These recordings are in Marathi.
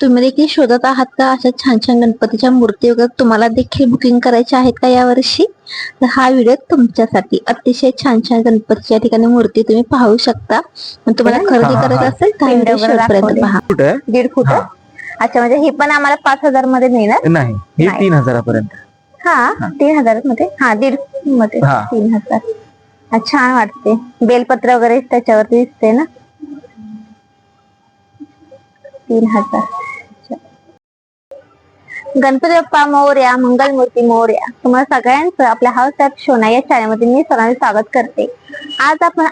तुम्ही देखील शोधत आहात का? अशा छान छान गणपतीच्या मूर्ती वगैरे तुम्हाला देखील बुकिंग करायच्या आहेत का यावर्षी? तर हा व्हिडिओ तुमच्यासाठी अतिशय छान छान गणपतीच्या ठिकाणी मूर्ती तुम्ही पाहू शकता. तुम्हाला खरेदी करायचं हा. असेल तर व्हिडिओ शेवटपर्यंत. पहा. दीड फूट. अच्छा म्हणजे ही पण आम्हाला पाच हजारमध्ये मिळणार? नाही हे. तीन हजारापर्यंत. हा तीन हजारमध्ये हा दीडमध्ये हा. तीन हजार. हा, छान वाटते. बेलपत्र वगैरे त्याच्यावरती दिसते ना? तीन हजार. गणपती बाप्पा मोर्या मंगलमूर्ती मोर्या. तुम्हाला सगळ्यांचं आपल्या हाऊस ॲप शोना या चॅनलमध्ये मी सर्वांचे स्वागत करते. आज आपण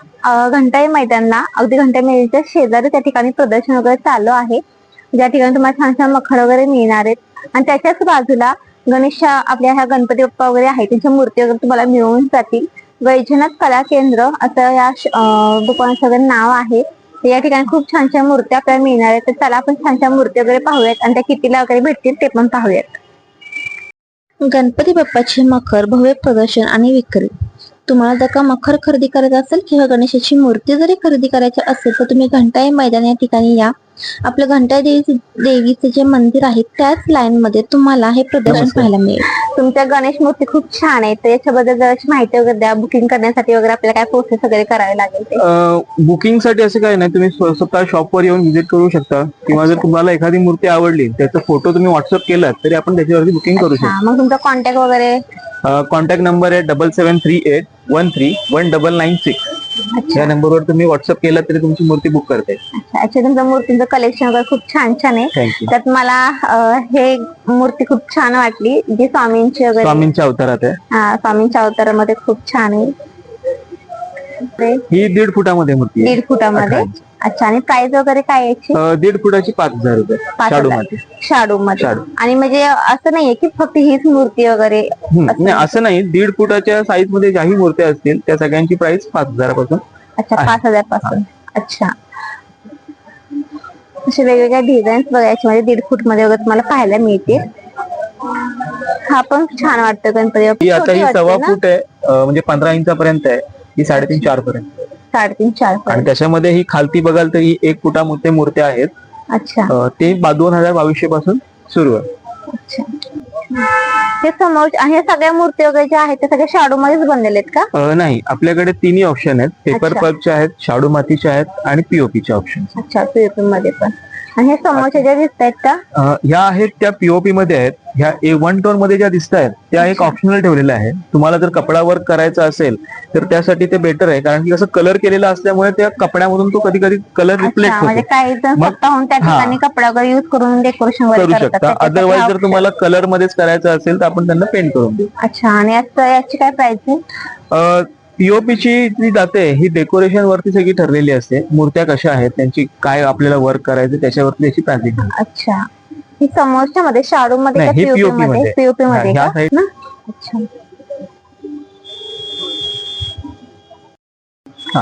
घंटाई मैदानला अगदी घंटाई मैदानच्या शेजारी त्या ठिकाणी प्रदर्शन वगैरे चालू आहे. ज्या ठिकाणी तुम्हाला छान छान मखर वगैरे मिळणार आहेत. आणि त्याच्याच बाजूला गणेश आपल्या ह्या गणपती बाप्पा वगैरे आहेत. त्यांच्या मूर्ती वगैरे तुम्हाला मिळून जातील. वैजनाथ कला केंद्र असं या श- दुकानाचं वगैरे नाव आहे. तर या ठिकाणी खूप छान छान मूर्ती आपल्याला मिळणार आहेत. तर चला आपण छान छान मूर्ती वगैरे पाहूयात आणि त्या कितीला वगैरे भेटतील ते पण पाहूयात. गणपती बाप्पाचे मखर भव्य प्रदर्शन आणि विक्री. तुम्हाला जर का मखर खरेदी करायचं असेल किंवा गणेशाची मूर्ती जरी खरेदी करायची असेल तर तुम्ही घंटाई मैदान या ठिकाणी या. आपलं घंटाई देवी देवीचे जे मंदिर आहे त्याच लाईन मध्ये तुम्हाला हे प्रदर्शन. पाहायला मिळेल. तुमच्या गणेश मूर्ती खूप छान आहे. तर याच्याबद्दल माहिती वगैरे द्या. बुकिंग करण्यासाठी वगैरे आपल्याला काय प्रोसेस वगैरे करावी लागेल ते? बुकिंगसाठी असं काही नाही. तुम्ही स्व- स्वतः शॉपवर येऊन व्हिजिट करू शकता. किंवा जर तुम्हाला एखादी मूर्ती आवडली त्याचा फोटो तुम्ही व्हॉट्सअप केला तरी आपण त्याच्यावरती बुकिंग करू हा, मग तुमचा कॉन्टॅक्ट वगैरे शकता कॉन्टॅक्ट नंबर आहे double seven three eight one three one double nine six या नंबरवर तुम्ही व्हॉट्सअप केला तरी तुमची मूर्ती बुक करते अच्छा actually तुमचं मूर्तीचं कलेक्शन वगैरे खूप छान छान आहे. त्यात मला अं, हे मूर्ती खूप छान वाटली जी स्वामींची वगैरे. स्वामींच्या अवतारात आहे. हा स्वामींच्या अवतारामध्ये खूप छान आहे. ते ही दीड फुटामध्ये मूर्ती आहे. दीड फुटामध्ये. अठरा. अच्छा आणि प्राइस वगैरे काय आहे याची? अं, दीड फुटाची पाच हजार रुपये. पाच शाडू हजार. मध्ये शाडू मध्ये शाडू. आणि म्हणजे असं नाहीये की फक्त हीच मूर्ती वगैरे हम्म, नाही असं नाही. दीड फुटाच्या साईजमध्ये ज्याही मूर्त्या असतील त्या सगळ्यांची प्राइस पाच हजारापासून अच्छा आहे. पाच हजारपासून अच्छा. असे वेगवेगळ्या डिझाईन्स बघायचे म्हणजे दीड फूटमध्ये वगैरे तुम्हाला पाहायला मिळतील. हा पण छान वाटतं गणपती बाप्पा. आता छोटी ही वाटते सव्वा ना? फूट आहे अं, म्हणजे पंधरा इंचापर्यंत आहे. ही साडेतीन चार पर्यंत साडेतीन चार. आणि त्याच्यामध्ये ही खालती बघाल तर ही एक फुटामध्ये मूर्त्या आहेत. अच्छा. ते दोन हजार बावीसशे पासून सुरू आहे. अच्छा. हे समोर आणि ह्या सगळ्या मूर्ती वगैरे ज्या आहेत त्या सगळ्या शाडू मध्येच बनलेले आहेत का? नाही. आपल्याकडे तिन्ही ऑप्शन आहेत. पेपर अच्छा. पल्पचे आहेत शाडू मातीचे आहेत आणि पीओपीचे ऑप्शन अच्छा पीओपी मध्ये पण. आणि हे समोरच्या ज्या दिसत आहेत का ह्या आहेत त्या पीओपी मध्ये आहेत. ह्या ए वन टोनमध्ये ज्या दिसत आहेत त्या एक ऑप्शनल ठेवलेल्या आहे तुम्हाला जर कपडा वर्क करायचा असेल तर त्यासाठी ते बेटर आहे. कारण की कसं कलर केलेला असल्यामुळे त्या कपड्यामधून तो कधी कधी कलर रिफ्लेक्ट अच्छा म्हणजे होतो काही जण मग- स्वतःहून त्या हा. ठिकाणी कपडा वगैरे युज करून डेकोरेशन वगैरे करू शकता. अदरवाईज जर. तुम्हाला कलर मध्येच करायचं असेल तर आपण त्यांना पेंट करून देऊ. अच्छा आणि याचं याची काय प्राइस आहे? पीओपीची जी जाते ही डेकोरेशन वरती सगळी ठरलेली असते. मूर्त्या कशा आहेत त्यांची काय आपल्याला वर्क करायचं त्याच्यावरती त्याची प्राइसिंग अच्छा. ही समोरच्या मध्ये शाडू मध्ये नाही, हे पीओपी मध्ये? मध्ये. पीओपी मध्ये ह्या का? side- ना? अच्छा.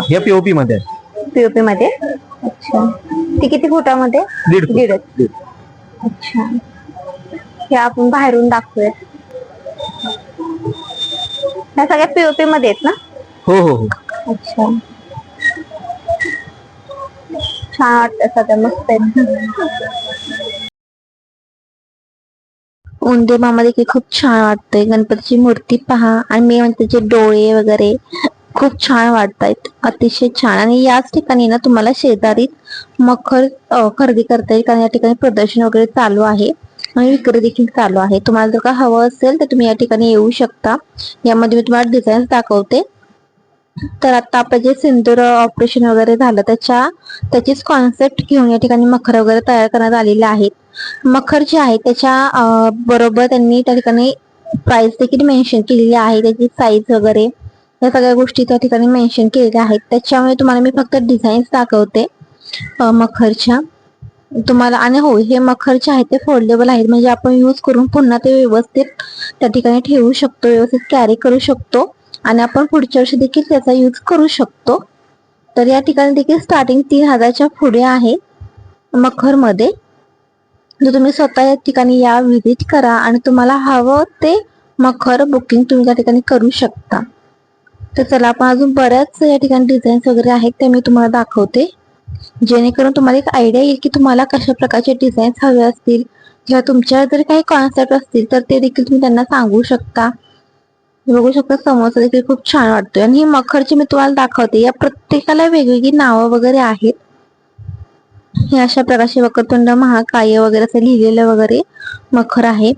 ह्या पीओपी मध्ये. आहे. पीओपी मध्ये? अच्छा. ती किती फुटामध्ये? दीड फूट. दीड. अच्छा. हे आपण बाहेरून दाखवूयात. ह्या सगळ्या पीओपी मध्ये आहेत ना? हो हो हो. अच्छा. छान वाटतं मस्त उंदे मामा देखील खूप छान वाटतंय. गणपतीची मूर्ती पहा. आणि मी म्हणते त्याचे डोळे वगैरे खूप छान वाटतायत. अतिशय छान. आणि याच ठिकाणी ना तुम्हाला शेजारीत मखर खरेदी करता येईल. कारण या ठिकाणी प्रदर्शन वगैरे चालू आहे. आणि विक्री देखील चालू आहे. तुम्हाला जर का हवं असेल तर तुम्ही या ठिकाणी येऊ शकता. यामध्ये मी तुम्हाला डिझाईन्स दाखवते. तर आता आपलं जे सिंदूर ऑपरेशन वगैरे झालं त्याच्या त्याचीच कॉन्सेप्ट घेऊन या ठिकाणी मखर वगैरे तयार करण्यात आलेले आहेत. मखर जे आहे त्याच्या बरोबर त्यांनी त्या ठिकाणी प्राइस देखील मेन्शन केलेली आहे. त्याची साईज वगैरे या सगळ्या गोष्टी त्या ठिकाणी मेन्शन केलेल्या आहेत. त्याच्यामुळे तुम्हाला मी फक्त डिझाईन्स दाखवते मखरच्या. तुम्हाला आणि हो हे मखर जे आहेत ते फोल्डेबल आहेत. म्हणजे आपण यूज करून पुन्हा ते व्यवस्थित त्या ठिकाणी ठेवू शकतो व्यवस्थित कॅरी करू शकतो. आणि आपण पुढच्या वर्षी देखील त्याचा यूज करू शकतो. तर या ठिकाणी देखील स्टार्टिंग तीन हजारच्या पुढे आहे मखरमध्ये. जर तुम्ही स्वतः या ठिकाणी या व्हिजिट करा आणि तुम्हाला हवं ते मखर बुकिंग तुम्ही त्या ठिकाणी करू शकता. तर चला आपण अजून बऱ्याच या ठिकाणी डिझाईन्स वगैरे आहेत ते मी तुम्हाला दाखवते. जेणेकरून तुम्हाला एक आयडिया येईल की तुम्हाला कशा प्रकारचे डिझाईन्स हवे असतील. किंवा तुमच्या जर काही कॉन्सेप्ट असतील तर ते देखील तुम्ही त्यांना सांगू शकता. बघू शकता समोसा देखील खूप छान वाटतोय. आणि ही मखरची मी तुम्हाला दाखवते. या प्रत्येकाला वेगवेगळी नावं वगैरे आहेत. हे अशा प्रकारचे वक्रतुंड महाकाय वगैरे असं लिहिलेलं वगैरे मखर आहे.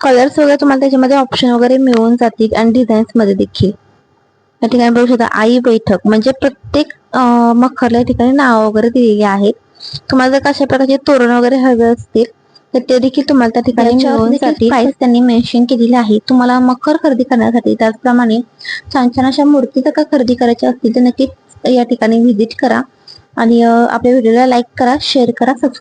कलर्स वगैरे तुम्हाला त्याच्यामध्ये ऑप्शन वगैरे मिळून जातील आणि डिझाईन्समध्ये देखील. या ठिकाणी बघू शकता आई बैठक म्हणजे प्रत्येक मखरला या ठिकाणी नाव वगैरे दिलेली आहेत. तुम्हाला जर कशा प्रकारचे तोरण वगैरे हवे असतील तर ते देखील तुम्हाला त्या ठिकाणी प्राइस त्यांनी मेन्शन केलेली आहे. तुम्हाला मखर खरेदी करण्यासाठी त्याचप्रमाणे छान छान अशा मूर्ती जर का खरेदी करायच्या असतील तर नक्कीच या ठिकाणी व्हिजिट करा. आणि आपल्या व्हिडिओला लाईक करा शेअर करा सबस्क्राईब